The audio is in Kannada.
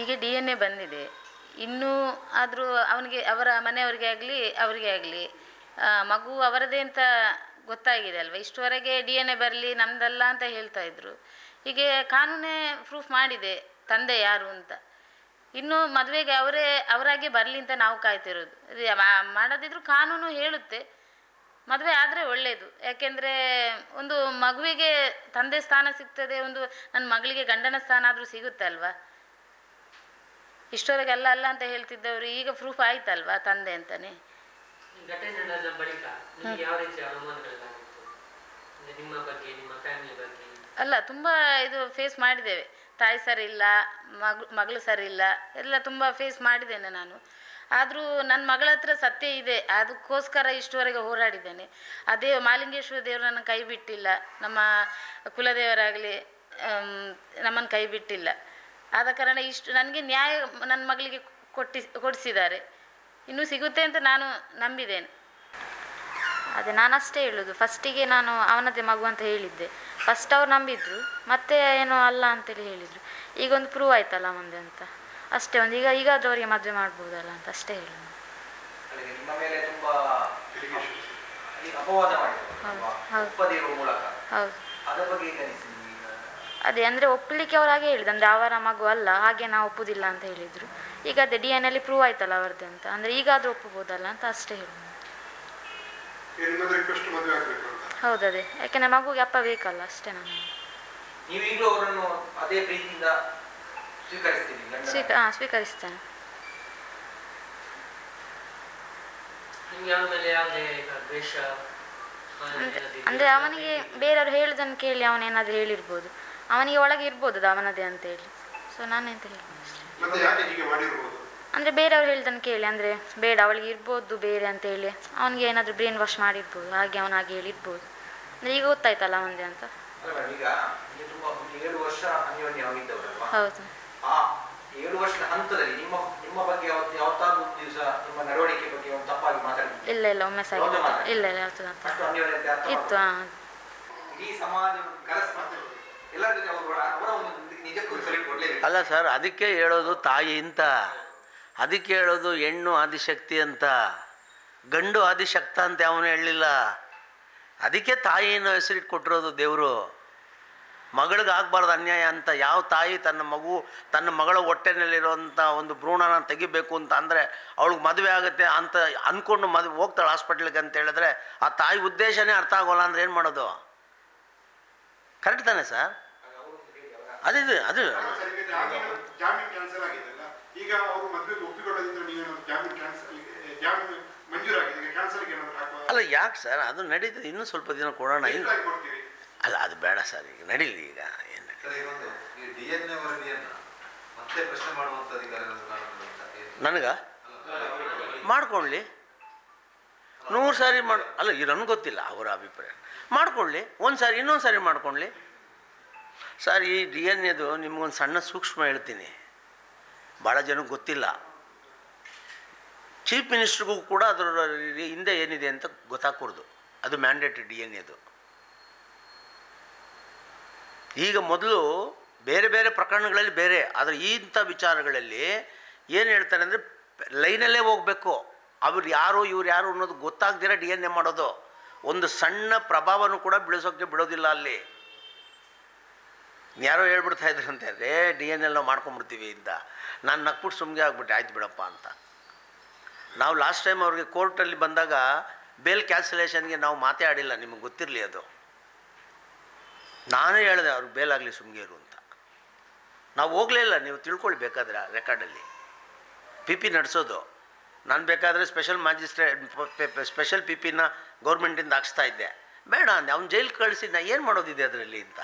ಈಗ ಡಿ ಎನ್ ಎ ಬಂದಿದೆ. ಇನ್ನೂ ಆದರೂ ಅವನಿಗೆ, ಅವರ ಮನೆಯವರಿಗೆ ಆಗಲಿ, ಅವರಿಗೆ ಆಗಲಿ ಮಗು ಅವರದೇ ಅಂತ ಗೊತ್ತಾಗಿದೆ ಅಲ್ವಾ? ಇಷ್ಟುವರೆಗೆ ಡಿ ಎನ್ ಎ ಬರಲಿ ನಮ್ಮದಲ್ಲ ಅಂತ ಹೇಳ್ತಾ ಇದ್ರು. ಹೀಗೆ ಕಾನೂನೇ ಪ್ರೂಫ್ ಮಾಡಿದೆ, ತಂದೆ ಯಾರು ಅಂತ. ಇನ್ನು ಮದುವೆಗೆ ಅವರೇ, ಅವರಾಗೆ ಬರಲಿ ಅಂತ ನಾವು ಕಾಯ್ತಿರೋದು. ಮಾಡದಿದ್ರು ಕಾನೂನು ಹೇಳುತ್ತೆ. ಮದುವೆ ಆದರೆ ಒಳ್ಳೆಯದು ಯಾಕೆಂದರೆ ಒಂದು ಮಗುವಿಗೆ ತಂದೆ ಸ್ಥಾನ ಸಿಗ್ತದೆ, ಒಂದು, ನನ್ನ ಮಗಳಿಗೆ ಗಂಡನ ಸ್ಥಾನ ಆದರೂ ಸಿಗುತ್ತೆ ಅಲ್ವಾ? ಇಷ್ಟವರೆಗೆ ಅಲ್ಲ ಅಲ್ಲ ಅಂತ ಹೇಳ್ತಿದ್ದವರು ಈಗ ಪ್ರೂಫ್ ಆಯ್ತಲ್ವಾ ತಂದೆ ಅಂತಾನೆ? ಅಲ್ಲ ತುಂಬ ಇದು ಫೇಸ್ ಮಾಡಿದ್ದೇವೆ. ತಾಯಿ ಸರಿ ಇಲ್ಲ ಮಗಳು ಮಗಳು ಸರಿ ಇಲ್ಲ ಎಲ್ಲ ತುಂಬ ಫೇಸ್ ಮಾಡಿದ್ದೇನೆ ನಾನು. ಆದರೂ ನನ್ನ ಮಗಳ ಹತ್ರ ಸತ್ಯ ಇದೆ ಅದಕ್ಕೋಸ್ಕರ ಇಷ್ಟುವರೆಗೆ ಹೋರಾಡಿದ್ದೇನೆ. ಅದೇ ಮಾಲಿಂಗೇಶ್ವರ ದೇವರು ನನ್ನ ಕೈ ಬಿಟ್ಟಿಲ್ಲ. ನಮ್ಮ ಕುಲದೇವರಾಗಲಿ ನಮ್ಮನ್ನು ಕೈ ಬಿಟ್ಟಿಲ್ಲ. ಆದ ಕಾರಣ ಇಷ್ಟು ನನಗೆ ನ್ಯಾಯ ನನ್ನ ಮಗಳಿಗೆ ಕೊಟ್ಟಿ ಕೊಡಿಸಿದ್ದಾರೆ. ಇನ್ನೂ ಸಿಗುತ್ತೆ ಅಂತ ನಾನು ನಂಬಿದ್ದೇನೆ. ಅದೇ ನಾನು ಅಷ್ಟೇ ಹೇಳೋದು. ಫಸ್ಟಿಗೆ ನಾನು ಅವನದೇ ಮಗು ಅಂತ ಹೇಳಿದ್ದೆ. ಫಸ್ಟ್ ಅವ್ರು ನಂಬಿದ್ರು. ಮತ್ತೆ ಏನೋ ಅಲ್ಲ ಅಂತೇಳಿ ಹೇಳಿದರು. ಈಗ ಒಂದು ಪ್ರೂವ್ ಆಯ್ತಲ್ಲ ಮುಂದೆ ಅಂತ. ಅಷ್ಟೇ ಒಂದು ಈಗ ಈಗಾದ್ರೂ ಅವರಿಗೆ ಮದುವೆ ಮಾಡ್ಬೋದಲ್ಲ ಅಂತ ಅಷ್ಟೇ ಹೇಳೋದು. ಹೌದು? ಹೌದು. ಹೌದು ಅದರ ಬಗ್ಗೆ ಈಗ ಅನಿಸಿದೆ ಈಗ ಅದೇ ಅಂದರೆ ಒಪ್ಪಲಿಕ್ಕೆ ಅವ್ರು ಹಾಗೆ ಹೇಳಿದ್ರು ಅಂದರೆ ಅವರ ಮಗು ಅಲ್ಲ ಹಾಗೆ ನಾವು ಒಪ್ಪುದಿಲ್ಲ ಅಂತ ಹೇಳಿದರು. ಈಗ ಅದೇ ಡಿ ಎನ್ ಅಲ್ಲಿ ಪ್ರೂವ್ ಆಯ್ತಲ್ಲ ಅವ್ರದ್ದು ಅಂತ. ಅಂದರೆ ಈಗಾದರೂ ಒಪ್ಪಬೋದಲ್ಲ ಅಂತ ಅಷ್ಟೇ ಹೇಳಿ. ಹೌದದೇ ಯಾಕೆಂದರೆ ಮಗುಗೆ ಅಪ್ಪ ಬೇಕಲ್ಲ ಅಷ್ಟೇ ನಾನು ಅದೇ? ಸ್ವೀಕ ಹಾಂ ಸ್ವೀಕರಿಸ್ತೇನೆ. ಅಂದ್ರೆ? ಅವನಿಗೆ ಬೇರೆಯವರು ಹೇಳುದನ್ನು ಕೇಳಿ ಅವನೇನಾದರೂ ಹೇಳಿರ್ಬೋದು. ಅವನಿಗೆ ಒಳಗೆ ಇರ್ಬೋದು ಅದು ಅವನದೇ ಅಂತ ಹೇಳಿ. ಸೊ ನಾನು ಎಂತ ಹೇಳಿ? ಮತ್ತೆ ಯಾಕೆ ಹೀಗೆ ಮಾಡಿರ್ಬೋದು? ಅಂದರೆ ಬೇರೆಯವ್ರು ಹೇಳ್ದನ್ನು ಕೇಳಿ ಅಂದರೆ ಬೇಡ ಅವಳಿಗೆ ಇರ್ಬೋದು ಬೇರೆ ಅಂತ ಹೇಳಿ. ಅವನಿಗೆ ಏನಾದರೂ ಬ್ರೈನ್ ವಾಶ್ ಮಾಡಿರ್ಬೋದು ಹಾಗೆ ಅವನ ಹಾಗೆ ಹೇಳಿರ್ಬೋದು ಅಂದರೆ ಈಗ ಗೊತ್ತಾಯ್ತಲ್ಲ ಅವನದೇ ಅಂತ. ಹೌದು. ಆ ಏಳು ವರ್ಷದ ಹಂತದಲ್ಲಿ ನಿಮ್ಮ ನಿಮ್ಮ ಬಗ್ಗೆ ಯಾವತ್ತು ಯಾವತ್ತಾದ್ರೂ ಒಂದು ನಿಮ್ಮ ನಡವಳಿಕೆ ಬಗ್ಗೆ ಒಂದು ತಪ್ಪಾಗಿ ಇಲ್ಲ ಇಲ್ಲ ಒಮ್ಮೆ ಸಹ ಇಲ್ಲ ಇಲ್ಲ ಅರ್ಥ ಇತ್ತು ಹಾಂ ಅಲ್ಲ ಸರ್, ಅದಕ್ಕೆ ಹೇಳೋದು ತಾಯಿ ಅಂತ. ಅದಕ್ಕೆ ಹೇಳೋದು ಹೆಣ್ಣು ಆದಿಶಕ್ತಿ ಅಂತ. ಗಂಡು ಆದಿಶಕ್ತ ಅಂತ ಅವನು ಹೇಳಲಿಲ್ಲ. ಅದಕ್ಕೆ ತಾಯಿನ ಹೆಸರಿಟ್ಟು ಕೊಟ್ಟಿರೋದು ದೇವರು. ಮಗಳಿಗಾಗಬಾರ್ದು ಅನ್ಯಾಯ ಅಂತ. ಯಾವ ತಾಯಿ ತನ್ನ ಮಗು, ತನ್ನ ಮಗಳ ಹೊಟ್ಟೆನಲ್ಲಿರುವಂಥ ಒಂದು ಭ್ರೂಣನ ತೆಗಿಬೇಕು ಅಂತ ಅಂದರೆ ಅವಳಿಗೆ ಮದುವೆ ಆಗುತ್ತೆ ಅಂತ ಅಂದ್ಕೊಂಡು ಮದುವೆ ಹೋಗ್ತಾಳೆ ಹಾಸ್ಪಿಟ್ಲಿಗೆ ಅಂತ ಹೇಳಿದ್ರೆ ಆ ತಾಯಿ ಉದ್ದೇಶನೇ ಅರ್ಥ ಆಗೋಲ್ಲ ಅಂದ್ರೆ ಏನು ಮಾಡೋದು? ಕರೆಕ್ಟ್ ತಾನೆ ಸರ್? ಅದೇ ಅದು ಅಲ್ಲ ಯಾಕೆ ಸರ್ ಅದು ನಡೀತದೆ ಇನ್ನೂ ಸ್ವಲ್ಪ ದಿನ ಕೊಡೋಣ. ಇನ್ನು ಅಲ್ಲ ಅದು ಬೇಡ ಸರ್ ಈಗ ನಡೀಲಿ ಈಗ ಏನು ನನಗ? ಮಾಡ್ಕೊಳ್ಳಿ. ನೂರು ಸಾರಿ ಮಾಡಿ ಅಲ್ಲ ಇದು ನನಗೆ ಗೊತ್ತಿಲ್ಲ ಅವರ ಅಭಿಪ್ರಾಯ. ಮಾಡ್ಕೊಳ್ಳಿ. ಒಂದು ಸಾರಿ ಇನ್ನೊಂದು ಸಾರಿ ಮಾಡ್ಕೊಳ್ಳಿ. ಸರ್, ಈ ಡಿ ಎನ್ ಎದು ನಿಮಗೊಂದು ಸಣ್ಣ ಸೂಕ್ಷ್ಮ ಹೇಳ್ತೀನಿ. ಭಾಳ ಜನಕ್ಕೆ ಗೊತ್ತಿಲ್ಲ. ಚೀಫ್ ಮಿನಿಸ್ಟ್ರಿಗೂ ಕೂಡ ಅದರ ಹಿಂದೆ ಏನಿದೆ ಅಂತ ಗೊತ್ತಾಗ್ಕೊಡ್ದು. ಅದು ಮ್ಯಾಂಡೇಟ್ ಡಿ ಎನ್ ಎದು. ಈಗ ಮೊದಲು ಬೇರೆ ಬೇರೆ ಪ್ರಕರಣಗಳಲ್ಲಿ ಬೇರೆ, ಆದರೆ ಇಂಥ ವಿಚಾರಗಳಲ್ಲಿ ಏನು ಹೇಳ್ತಾರೆ ಅಂದರೆ ಲೈನಲ್ಲೇ ಹೋಗಬೇಕು. ಅವ್ರು ಯಾರು, ಇವ್ರು ಯಾರು ಅನ್ನೋದು ಗೊತ್ತಾಗ್ದಿರ ಡಿ ಎನ್ ಎ ಮಾಡೋದು. ಒಂದು ಸಣ್ಣ ಪ್ರಭಾವನೂ ಕೂಡ ಬೆಳೆಸೋಕ್ಕೆ ಬಿಡೋದಿಲ್ಲ ಅಲ್ಲಿ. ಯಾರೋ ಹೇಳ್ಬಿಡ್ತಾ ಇದ್ರಂತೆ ಅದೇ ಡಿ ಎನ್ ಎಲ್ಲ ಮಾಡ್ಕೊಂಬಿಡ್ತೀವಿ ಇಂದ. ನಾನು ನಕ್ಬಿಟ್ಟು ಸುಮ್ಮನೆ ಆಗ್ಬಿಟ್ಟೆ, ಆಯ್ತು ಬಿಡಪ್ಪ ಅಂತ. ನಾವು ಲಾಸ್ಟ್ ಟೈಮ್ ಅವ್ರಿಗೆ ಕೋರ್ಟಲ್ಲಿ ಬಂದಾಗ ಬೇಲ್ ಕ್ಯಾನ್ಸಲೇಷನ್ಗೆ ನಾವು ಮಾತೇ ಆಡಿಲ್ಲ, ನಿಮಗೆ ಗೊತ್ತಿರಲಿ ಅದು. ನಾನೇ ಹೇಳಿದೆ ಅವ್ರಿಗೆ ಬೇಲಾಗಲಿ ಇರು ಅಂತ. ನಾವು ಹೋಗಲೇ ಇಲ್ಲ, ನೀವು ತಿಳ್ಕೊಳ್ಬೇಕಾದ್ರೆ ಆ ರೆಕಾರ್ಡಲ್ಲಿ ಪಿ ಪಿ ನಡೆಸೋದು. ನಾನು ಬೇಕಾದರೆ ಸ್ಪೆಷಲ್ ಮ್ಯಾಜಿಸ್ಟ್ರೇಟ್ ಸ್ಪೆಷಲ್ ಪಿ ಪಿನ ಗೌರ್ಮೆಂಟಿಂದ ಹಾಕ್ಸ್ತಾ ಇದ್ದೆ. ಬೇಡ ಅಂದೆ, ಅವ್ನು ಜೈಲಿಗೆ ಕಳಿಸಿ ಏನು ಮಾಡೋದಿದೆ ಅದರಲ್ಲಿ ಅಂತ.